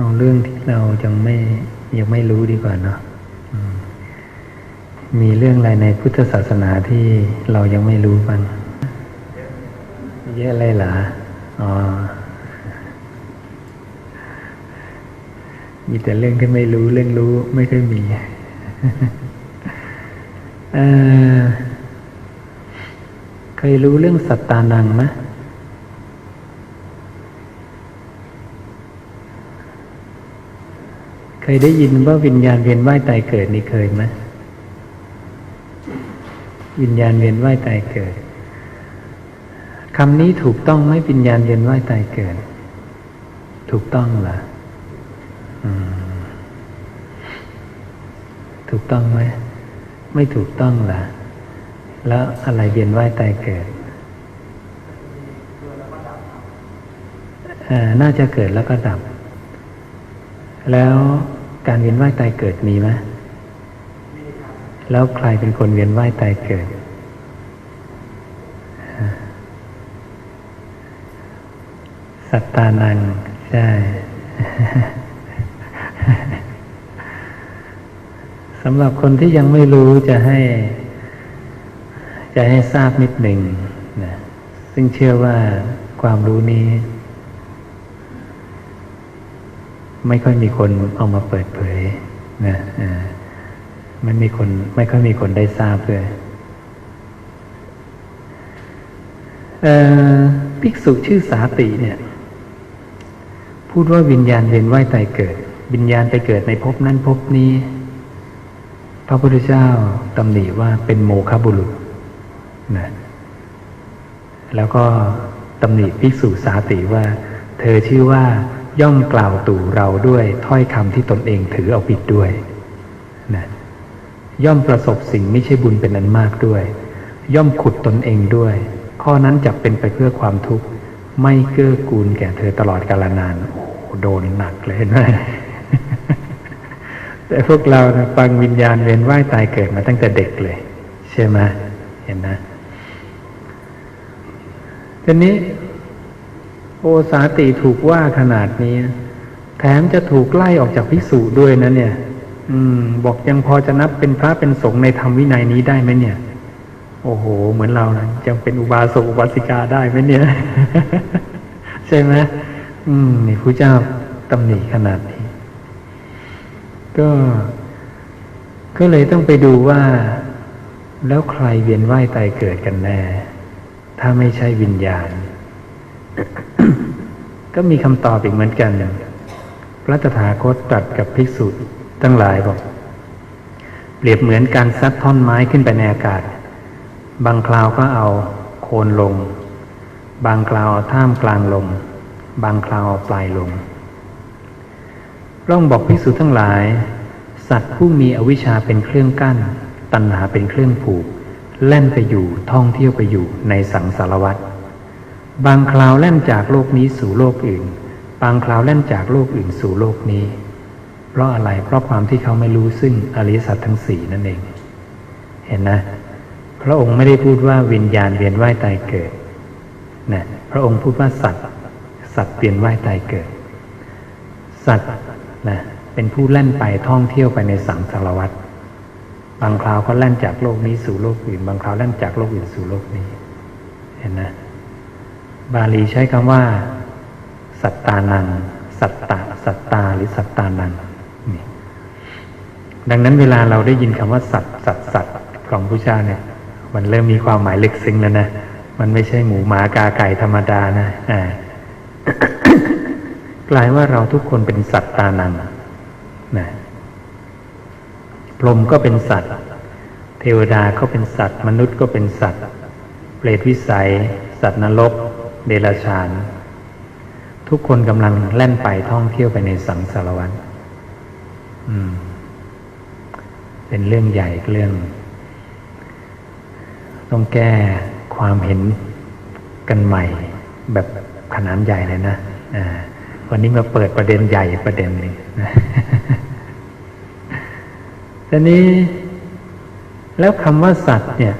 เอาเรื่องที่เรายังไม่ยังไม่รู้ดีกว่าเนาะมีเรื่องอะไรในพุทธศาสนาที่เรายังไม่รู้บ้างเยอะเลยเหรออ๋อมีแต่เรื่องที่ไม่รู้เรื่องรู้ไม่ค่อยมีเเคยรู้เรื่องสัตตานังไหมเค ยได้ยินว่าวิญญาณเวียนว่ายตายเกิดนี่เคยไหมวิญญาณเวียนว่ายตายเกิดคำนี้ถูกต้องไหมวิญญาณเวียนว่ายตายเกิด ถูกต้องเหรออืมถูกต้องไหมไม่ถูกต้องเหรอแล้วอะไรเวียนว่ายตายเกิดน่าจะเกิดแล้วก็ดับ แล้ว การเวียนว่ายตายเกิดมีไหมแล้วใครเป็นคนเวียนว่ายตายเกิด สัตตานัง ใช่ สำหรับคนที่ยังไม่รู้จะให้ จะให้ทราบนิดหนึ่งนะ ซึ่งเชื่อว่าความรู้นี้ ไม่ค่อยมีคนเอามาเปิดเผยนะไม่มีคนไม่ค่อยมีคนได้ทราบเลยเภิกษุชื่อสาติเนี่ย พูดว่าวิญญาณเวียนว่ายตายเกิด วิญญาณไปเกิดในภพนั้นภพนี้ พระพุทธเจ้าตำหนิว่าเป็นโมฆะบุรุษนะแล้วก็ตำหนิภิกษุสาติว่า เธอชื่อว่า ย่อมกล่าวตู่เราด้วยถ้อยคำที่ตนเองถือเอาผิดด้วยนะย่อมประสบสิ่งไม่ใช่บุญเป็นอันมากด้วย ย่อมขุดตนเองด้วย ข้อนั้นจะเป็นไปเพื่อความทุกข์ ไม่เกื้อกูลแก่เธอตลอดกาลนาน โอ้โหโดนหนักเลยเห็นไหมแต่พวกเรานะฟังวิญญาณเวียนว่ายตายเกิดมาตั้งแต่เด็กเลย ใช่ไหมเห็นนะทีนี้ โอสาติถูกว่าขนาดนี้ แถมจะถูกไล่ออกจากพิสูจด้วยนะเนี่ย อืม บอกยังพอจะนับเป็นพระเป็นสงฆ์ในธรรมวินัยนี้ได้ไหมเนี่ย โอ้โห เหมือนเรานะยังเป็นอุบาสกอุบาสิกาได้ไหมเนี่ย ใช่ไหมอืมนี่พระเจ้าตำหนิขนาดนี้ ก็ ก็เลยต้องไปดูว่า แล้วใครเวียนว่ายตายเกิดกันแน่ ถ้าไม่ใช่วิญญาณ ก็มีคำตอบอีกเหมือนกันพระตถาคตตรัสกับภิกษุทั้งหลายบอก เปรียบเหมือนการซัดท่อนไม้ขึ้นไปในอากาศ บางคราวก็เอาโคนลง บางคราวเอาท่ามกลางลง บางคราวเอาปลายลงร่องบอกภิกษุทั้งหลาย สัตว์ผู้มีอวิชชาเป็นเครื่องกั้น ตัณหาเป็นเครื่องผูก แล่นไปอยู่ท่องเที่ยวไปอยู่ในสังสารวัฏ บางคราวแล่นจากโลกนี้สู่โลกอื่น บางคราวแล่นจากโลกอื่นสู่โลกนี้ เพราะอะไรเพราะความที่เขาไม่รู้ซึ่งอริยสัจทั้งสี่นั่นเอง เห็นนะพระองค์ไม่ได้พูดว่าวิญญาณเวียนว่ายตายเกิดนะพระองค์พูดว่าสัตว์ สัตว์เวียนว่ายตายเกิด สัตว์นะเป็นผู้แล่นไปท่องเที่ยวไปในสังสารวัฏบางคราวก็แล่นจากโลกนี้สู่โลกอื่น บางคราวแล่นจากโลกอื่นสู่โลกนี้ เห็นนะ บาลีใช้คำว่า สัตตานัง สัตตะสัตตาหรือสัตตานังนี่ดังนั้นเวลาเราได้ยินคำว่า สัตสัตสัตของพระเจ้าเนี่ย มันเริ่มมีความหมายลึกซึ้งแล้วนะมันไม่ใช่หมูหมากาไก่ธรรมดานะอ่ากลายว่าเราทุกคนเป็นสัตตานังนะพรหมก็เป็นสัตว์ เทวดาก็เป็นสัตว์ มนุษย์ก็เป็นสัตว์ เปรตวิสัย สัตว์นรก เดรัจฉาน ทุกคนกำลังแล่นไปท่องเที่ยวไปในสังสารวัฏเป็นเรื่องใหญ่เรื่อง ต้องแก้ความเห็นกันใหม่ แบบขนาดใหญ่เลยนะวันนี้มาเปิดประเด็นใหญ่ประเด็นหนึ่งนะทีนี้แล้วคำว่าสัตว์เนี่ย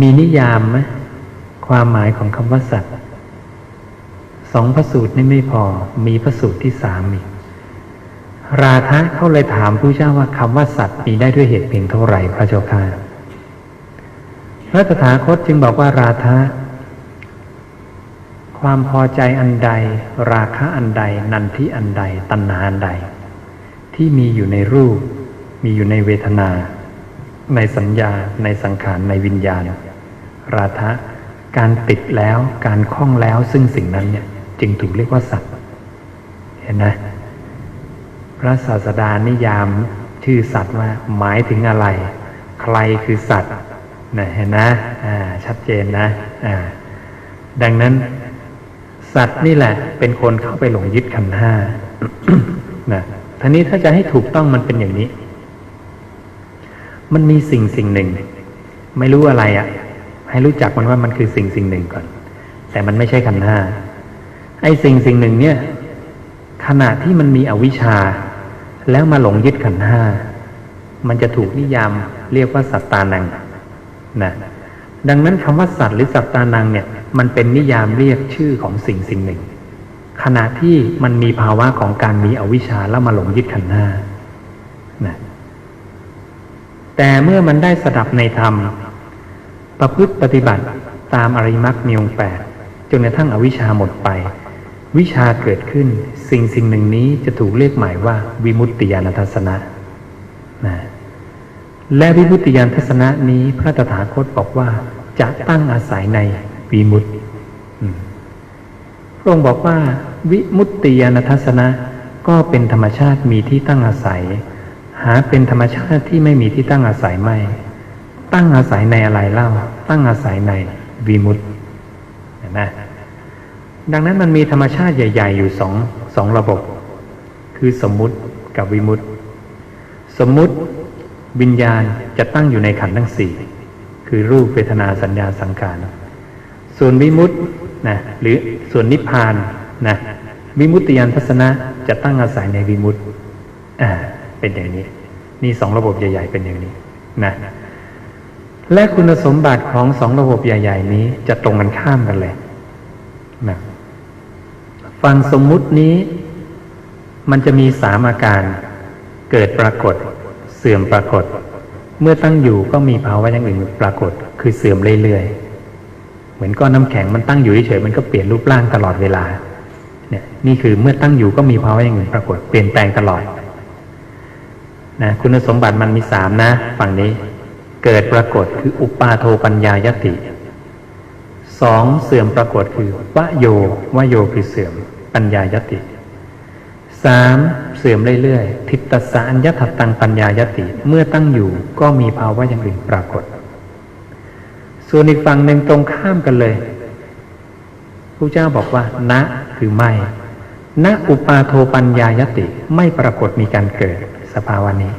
มีนิยามไหม ความหมายของคำว่าสัตว์สองพระสูตรนี่ไม่พอ มีพระสูตรที่สามอีกราธะเขาเลยถามผู้เจ้าว่าคำว่าสัตว์มีได้ด้วยเหตุเพียงเท่าไหร่พระเจ้าค่ะพระตถาคตจึงบอกว่าราธะความพอใจอันใด ราคะอันใด นันทิอันใด ตัณหาอันใด ที่มีอยู่ในรูป มีอยู่ในเวทนา ในสัญญา ในสังขารในวิญญาณ ราธะ การติดแล้วการคล้องแล้วซึ่งสิ่งนั้นเนี่ยจึงถูกเรียกว่าสัตว์เห็นไหมพระศาสดานิยามชื่อสัตว์ว่าหมายถึงอะไร ใครคือสัตว์นะเห็นนะอ่าชัดเจนนะอ่าดังนั้นสัตว์นี่แหละ เป็นคนเข้าไปหลงยึดขันห้านะทีนี้ถ้าจะให้ถูกต้องมันเป็นอย่างนี้ มันมีสิ่งสิ่งหนึ่ง ไม่รู้อะไรอะ่ะ ให้รู้จักมันว่ามันคือสิ่งสิ่งหนึ่งก่อน แต่มันไม่ใช่ขันธ์ห้าไอ้สิ่งสิ่งหนึ่งเนี่ย ขณะที่มันมีอวิชชา แล้วมาหลงยึดขันธ์ห้ามันจะถูกนิยามเรียกว่าสัตตานังนะดังนั้นคำว่าสัตว์หรือสัตตานังเนี่ย มันเป็นนิยามเรียกชื่อของสิ่งสิ่งหนึ่ง ขณะที่มันมีภาวะของการมีอวิชชาแล้วมาหลงยึดขันธ์ห้านะแต่เมื่อมันได้สดับในธรรม ประพฤติปฏิบัติตามอริมักมีองแปดจนกระทั่งอวิชชาหมดไป วิชาเกิดขึ้นสิ่งสิ่งหนึ่งนี้จะถูกเรียกหมายว่าวิมุตติญาณทัศนะนะและวิมุตติญาณทัศนะนี้พระตถาคตบอกว่าจะตั้งอาศัยในวิมุตติพระองค์บอกว่า วิมุตติญาณทัศนะก็เป็นธรรมชาติมีที่ตั้งอาศัย หาเป็นธรรมชาติที่ไม่มีที่ตั้งอาศัยไม่ ตั้งอาศัยในอะไรเล่า ตั้งอาศัยในวิมุตติเห็นไหมดังนั้นมันมีธรรมชาติใหญ่ ๆ อยู่สองสองระบบ คือสมมุติกับวิมุตติสมมุติวิญญาณจะตั้งอยู่ในขันธ์ทั้งสี่คือรูปเวทนาสัญญาสังขารส่วนวิมุตตินะหรือส่วนนิพพานนะวิมุตติยานทัศนะจะตั้งอาศัยในวิมุตติอ่าเป็นอย่างนี้ นี่สองระบบใหญ่ ๆ เป็นอย่างนี้นะ และคุณสมบัติของสองระบบใหญ่ ๆ นี้จะตรงกันข้ามกันเลยนะฟังสมมุตินี้ มันจะมีสามอาการ เกิดปรากฏ เสื่อมปรากฏ เมื่อตั้งอยู่ก็มีภาวะอย่างอื่นปรากฏ คือเสื่อมเรื่อยๆ เหมือนก้อนน้ำแข็งมันตั้งอยู่เฉยๆมันก็เปลี่ยนรูปร่างตลอดเวลา เนี่ยนี่คือเมื่อตั้งอยู่ก็มีภาวะอย่างอื่นปรากฏ เปลี่ยนแปลงตลอดนะคุณสมบัติมันมีสามนะ ฝั่งนี้ เกิดปรากฏคืออุปาโทปัญญายติสองเสื่อมปรากฏคือวโยวโยคือเสื่อมปัญญายติสามเสื่อมเรื่อยๆทิฏฐสารยัตตังปัญญายติเมื่อตั้งอยู่ก็มีภาวะอย่างอื่นปรากฏ ส่วนอีกฝั่งหนึ่งตรงข้ามกันเลยพระเจ้าบอกว่า ณคือไม่ณอุปาโทปัญญายติไม่ปรากฏมีการเกิดสภาวะนี้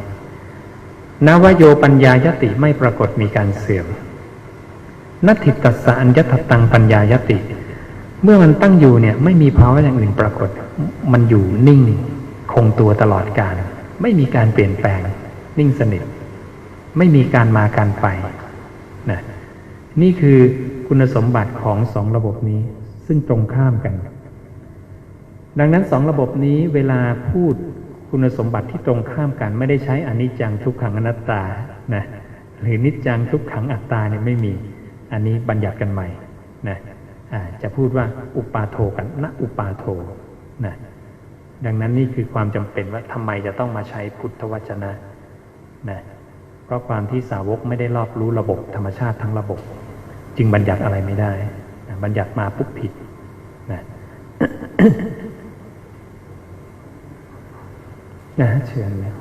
นวโยปัญญายติไม่ปรากฏมีการเสื่อมนัตถิตสารยัตตังปัญญายติ เมื่อมันตั้งอยู่เนี่ยไม่มีภาวะอย่างอื่นปรากฏ มันอยู่นิ่งคงตัวตลอดกาลไม่มีการเปลี่ยนแปลง นิ่งสนิท ไม่มีการมาการไปนะนี่คือคุณสมบัติของสองระบบนี้ซึ่งตรงข้ามกัน ดังนั้นสองระบบนี้เวลาพูด คุณสมบัติที่ตรงข้ามกันไม่ได้ใช้อนิจจังทุกขังอนัตตานะหรือนิจจังทุกขังอัตตาเนี่ยไม่มี อันนี้บัญญัติกันใหม่นะจะพูดว่าอุปาโทกันณอุปาโทนะดังนั้นนี่คือความจำเป็นว่าทำไมจะต้องมาใช้พุทธวจนะนะเพราะความที่สาวกไม่ได้รอบรู้ระบบธรรมชาติทั้งระบบ จึงบัญญัติอะไรไม่ได้นะบัญญัติมาปุ๊บผิดนะ นะเชิญเลย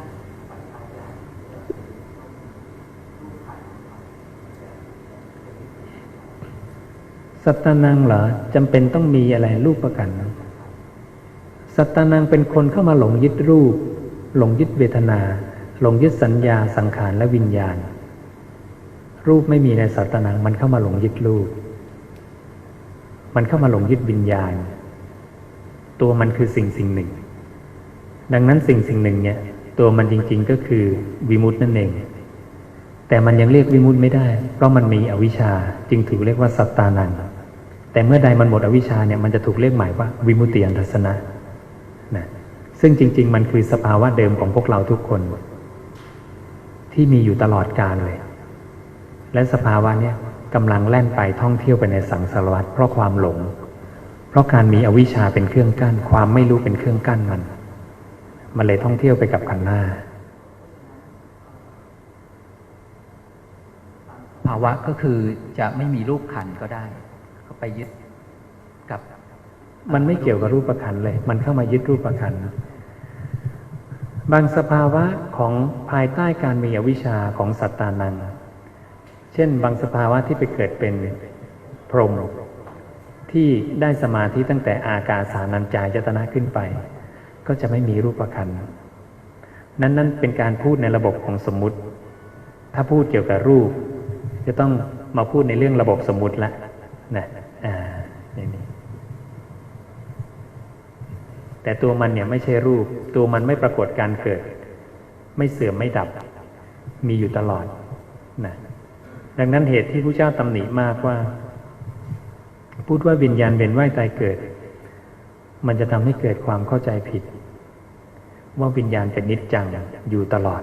สัตตานังเหรอจำเป็นต้องมีอะไรรูปประกันสัตตานังเป็นคนเข้ามาหลงยึดรูป หลงยึดเวทนา หลงยึดสัญญาสังขารและวิญญาณ รูปไม่มีในสัตตานังมันเข้ามาหลงยึดรูป มันเข้ามาหลงยึดวิญญาณ ตัวมันคือสิ่งสิ่งหนึ่ง ดังนั้นสิ่งสิ่งหนึ่งเนี่ย ตัวมันจริง ๆก็คือวิมุตตินั่นเอง แต่มันยังเรียกวิมุตติไม่ได้ เพราะมันมีอวิชชาจึงถือเรียกว่าสัตตานังแต่เมื่อใดมันหมดอวิชชาเนี่ยมันจะถูกเรียกหมายว่าวิมุตติยันทัศนะนะซึ่งจริง ๆ มันคือสภาวะเดิมของพวกเราทุกคน ที่มีอยู่ตลอดกาลเลย และสภาวะเนี่ยกำลังแล่นไปท่องเที่ยวไปในสังสารวัฏเพราะความหลง เพราะการมีอวิชชาเป็นเครื่องกั้น ความไม่รู้เป็นเครื่องกั้นมัน มันเลยท่องเที่ยวไปกับขันธ์หน้า ภาวะก็คือจะไม่มีรูปขันธ์ก็ได้ ก็ไปยึดกับ มันไม่เกี่ยวกับรูปขันเลย มันเข้ามายึดรูปขันบางสภาวะของภายใต้การมีอวิชชาของสัตตานัง เช่น บางสภาวะที่ไปเกิดเป็นพรหมที่ได้สมาธิตั้งแต่อากาสานัญจายตนะขึ้นไป ก็จะไม่มีรูปขันธ์นั้นนั่นเป็นการพูดในระบบของสมมุติ ถ้าพูดเกี่ยวกับรูป จะต้องมาพูดในเรื่องระบบสมมุติละนะอ่านี่นี่แต่ตัวมันเนี่ยไม่ใช่รูป ตัวมันไม่ปรากฏการเกิด ไม่เสื่อมไม่ดับ มีอยู่ตลอดนะดังนั้นเหตุที่พระเจ้าตำหนิมากว่า พูดว่าวิญญาณเวียนว่ายตายเกิด มันจะทำให้เกิดความเข้าใจผิด ว่าวิญญาณเป็นนิจจังอยู่ตลอด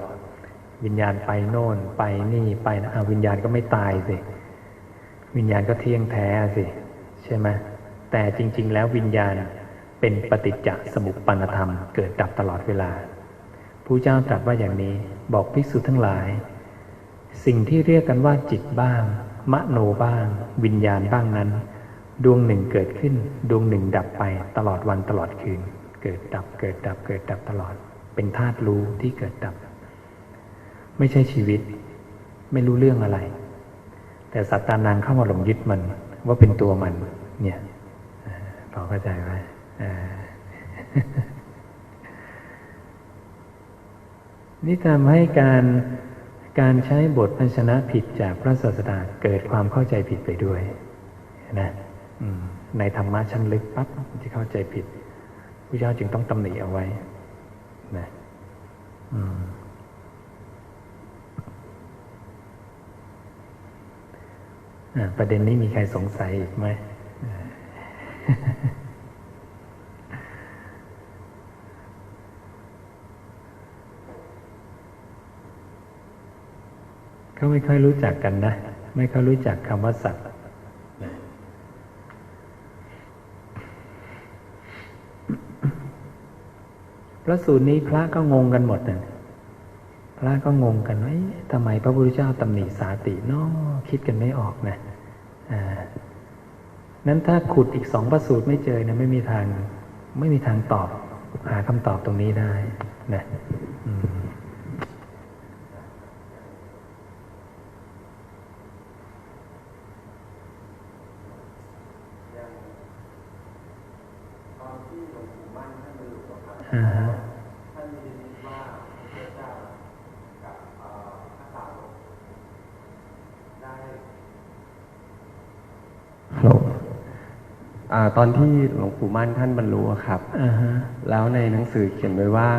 วิญญาณไปโน่นไปนี่ไปนะอ้าววิญญาณก็ไม่ตายสิวิญญาณก็เที่ยงแท้สิใช่ไหมแต่จริง ๆ แล้ววิญญาณเป็นปฏิจจสมุปปนธรรม เกิดดับตลอดเวลาผู้เจ้าตรัสว่าอย่างนี้บอกภิกษุทั้งหลาย สิ่งที่เรียกกันว่าจิตบ้าง มโนบ้าง วิญญาณบ้างนั้น ดวงหนึ่งเกิดขึ้น ดวงหนึ่งดับไปตลอดวันตลอดคืน เกิดดับเกิดดับเกิดดับตลอด เป็นธาตุรู้ที่เกิดดับ ไม่ใช่ชีวิต ไม่รู้เรื่องอะไร แต่สัตตานังเข้ามาหลงยึดมัน ว่าเป็นตัวมัน เนี่ยอ่าพอเข้าใจไหมนี่ทำให้การการใช้บทพันชนะผิดจากพระศาสดาเกิดความเข้าใจผิดไปด้วยนะในธรรมะชั้นลึกปั๊บจะเข้าใจผิด พระเจ้าจึงต้องตำหนิเอาไว้นะประเด็นนี้มีใครสงสัยอีกไหมเขาไม่ค่อยรู้จักกันนะ ไม่ค่อยรู้จักคำว่าสัตว์นะพ ระสูตรนี้พระก็งงกันหมดนะพระก็งงกันว่าเอ๊ะทำไมพระพุทธเจ้าตำหนิสาติเนาะคิดกันไม่ออกนะอ่านั้นถ้าขุดอีกสองพระสูตรไม่เจอนะไม่มีทาง ไม่มีทางตอบ หาคำตอบตรงนี้ได้นะอืม อ่าฮะ ฮัลโหลอ่าตอนที่หลวงปู่มั่นท่านบรรลุอะครับ อ่าฮะ แล้วในหนังสือเขียนไว้ว่า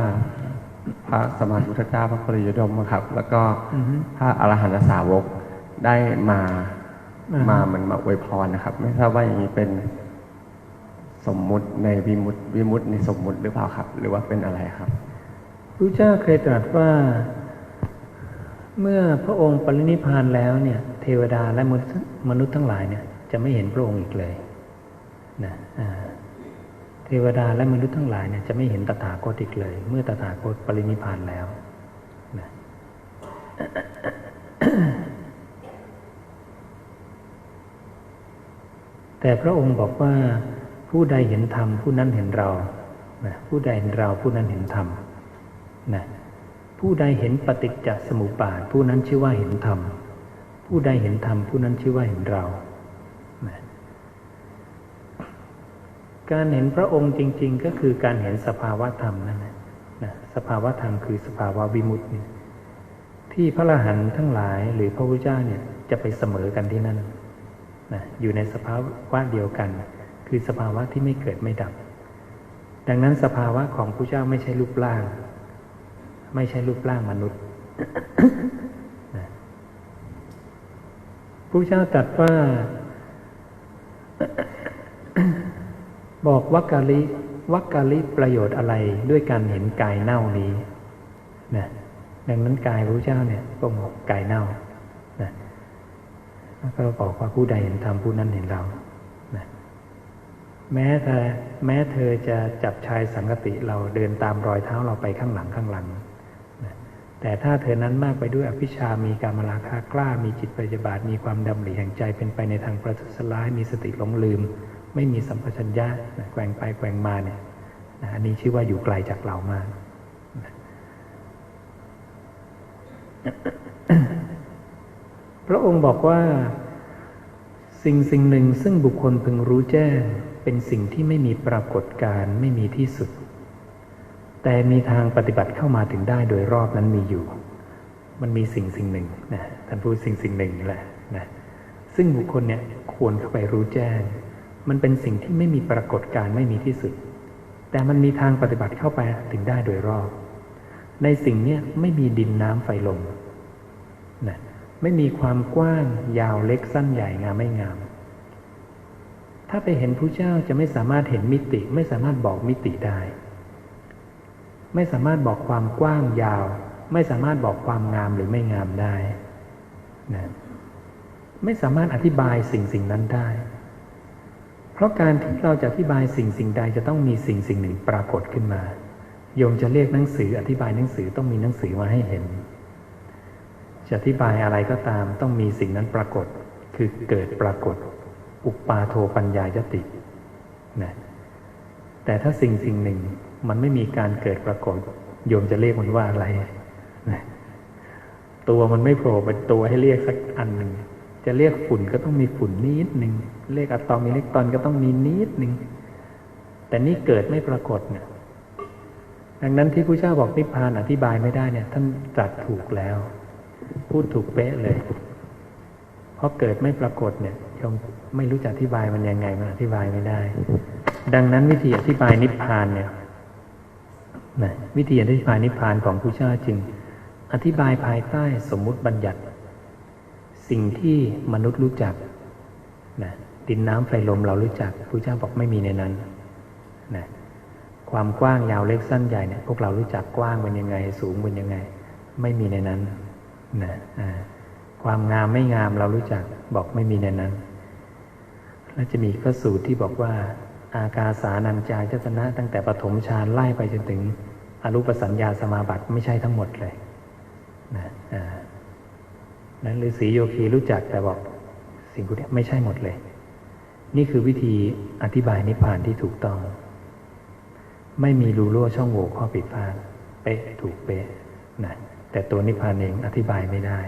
พระสมมาพุทธเจ้าพระปริยดมอะครับ แล้วก็อือฮึ พระอรหันตสาวกได้มาอ่าฮะมาเหมือนมาอวยพรนะครับ ไม่ทราบว่าอย่างนี้เป็นสมมุติในวิมุตติวิมุตติในสมมุติหรือเปล่าครับ หรือว่าเป็นอะไรครับ พระเจ้าเคยตรัสว่า เมื่อพระองค์ปรินิพพานแล้วเนี่ย เทวดาและมนุษย์มนุษย์ทั้งหลายเนี่ย จะไม่เห็นพระองค์อีกเลย นะเทวดาและมนุษย์ทั้งหลายเนี่ยจะไม่เห็นตถาคตอีกเลย เมื่อตถาคตปรินิพพานแล้วนะแต่พระองค์บอกว่าผู้ใดเห็นธรรมผู้นั้นเห็นเรานะผู้ใดเห็นเราผู้นั้นเห็นธรรมนะผู้ใดเห็นปฏิจจสมุปบาทผู้นั้นชื่อว่าเห็นธรรม ผู้ใดเห็นธรรมผู้นั้นชื่อว่าเห็นเรานะ การเห็นพระองค์จริง ๆ ก็คือการเห็นสภาวะธรรมนั่นแหละนะสภาวะธรรมคือสภาวะวิมุตติที่พระรหันต์ทั้งหลายหรือพระพุทธเจ้าเนี่ยจะไปเสมอกันที่นั่นนะอยู่ในสภาวะเดียวกัน คือสภาวะที่ไม่เกิดไม่ดับ ดังนั้นสภาวะของพระเจ้าไม่ใช่รูปร่าง ไม่ใช่รูปร่างมนุษย์นะพระเจ้าตรัสว่า บอกวักกะลิวักกะลิประโยชน์อะไรด้วยการเห็นกายเน่านี้นะดังนั้นกายพระเจ้าเนี่ยก็บอกกายเน่านะแล้วก็บอกว่าผู้ใดเห็นธรรมผู้นั้นเห็นเรานะแม้เธอแม้เธอจะจับชายสังกติเราเดินตามรอยเท้าเราไปข้างหลังข้างหลังนะแต่ถ้าเธอนั้นมากไปด้วยอภิชามีการมราคากล้ามีจิตปฏิบาทมีความดำริแห่งใจเป็นไปในทางประทุษร้ายมีสติหลงลืม ไม่มีสัมปชัญญะนะแกว่งไปแกว่งมาเนี่ยนะอันนี้ชื่อว่าอยู่ไกลจากเรามากพระองค์บอกว่า สิ่งสิ่งหนึ่งซึ่งบุคคลพึงรู้แจ้ง เป็นสิ่งที่ไม่มีปรากฏการไม่มีที่สุด แต่มีทางปฏิบัติเข้ามาถึงได้โดยรอบนั้นมีอยู่ มันมีสิ่งสิ่งหนึ่งนะท่านพูดสิ่งสิ่งหนึ่งแหละนะซึ่งบุคคลเนี่ยควรเข้าไปรู้แจ้ง มันเป็นสิ่งที่ไม่มีปรากฏการณ์ไม่มีที่สุด แต่มันมีทางปฏิบัติเข้าไปถึงได้โดยรอบ ในสิ่งนี้ไม่มีดินน้ำไฟลมนะไม่มีความกว้างยาวเล็กสั้นใหญ่งามไม่งาม ถ้าไปเห็นผู้เจ้าจะไม่สามารถเห็นมิติ ไม่สามารถบอกมิติได้ ไม่สามารถบอกความกว้างยาว ไม่สามารถบอกความงามหรือไม่งามได้นะไม่สามารถอธิบายสิ่งสิ่งนั้นได้ ราะการที่เราจะอธิบายสิ่งสิ่งใดจะต้องมีสิ่งสิ่งหนึ่งปรากฏขึ้นมา โยมจะเรียกหนังสือ อธิบายหนังสือต้องมีหนังสือมาให้เห็น จะอธิบายอะไรก็ตามต้องมีสิ่งนั้นปรากฏ คือเกิดปรากฏ อุปาโทปัญญายตินะแต่ถ้าสิ่งสิ่งหนึ่งมันไม่มีการเกิดปรากฏ โยมจะเรียกมันว่าอะไรนะตัวมันไม่โผล่เป็นตัวให้เรียกสักอันหนึ่ง จะเรียกฝุ่นก็ต้องมีฝุ่นนิดหนึ่งเรียกอะตอมอิเล็กตรอนก็ต้องมีนิดหนึ่งแต่นี่เกิดไม่ปรากฏเนี่ยดังนั้นที่พระเจ้าบอกนิพพานอธิบายไม่ได้เนี่ย ท่านตรัสถูกแล้ว พูดถูกเป๊ะเลยเพราะเกิดไม่ปรากฏเนี่ยโยมไม่รู้จะอธิบายมันยังไงมันอธิบายไม่ได้ ดังนั้นวิธีอธิบายนิพพานเนี่ยนะวิธีอธิบายนิพพานของพระเจ้าจึง อธิบายภายใต้สมมุติบัญญัติ สิ่งที่มนุษย์รู้จักนะดินน้ำไฟลมเรารู้จักพระเจ้าบอกไม่มีในนั้นนะความกว้างยาวเล็กสั้นใหญ่เนี่ยพวกเรารู้จักกว้างเป็นยังไง สูงเป็นยังไง ไม่มีในนั้นนะความงามไม่งามเรารู้จักบอกไม่มีในนั้น แล้วจะมีพระสูตรที่บอกว่า อากาสานัญจายตนะตั้งแต่ปฐมฌานไล่ไปจนถึงอรูปสัญญาสมาบัติไม่ใช่ทั้งหมดเลยนะอ่า นั้นฤาษีโยคีรู้จักแต่บอกสิ่งพวกนี้ไม่ใช่หมดเลย นี่คือวิธีอธิบายนิพพานที่ถูกต้อง ไม่มีรูรั่วช่องโหว่ข้อผิดพลาดเป๊ะถูกเป๊ะนะแต่ตัวนิพพานเองอธิบายไม่ได้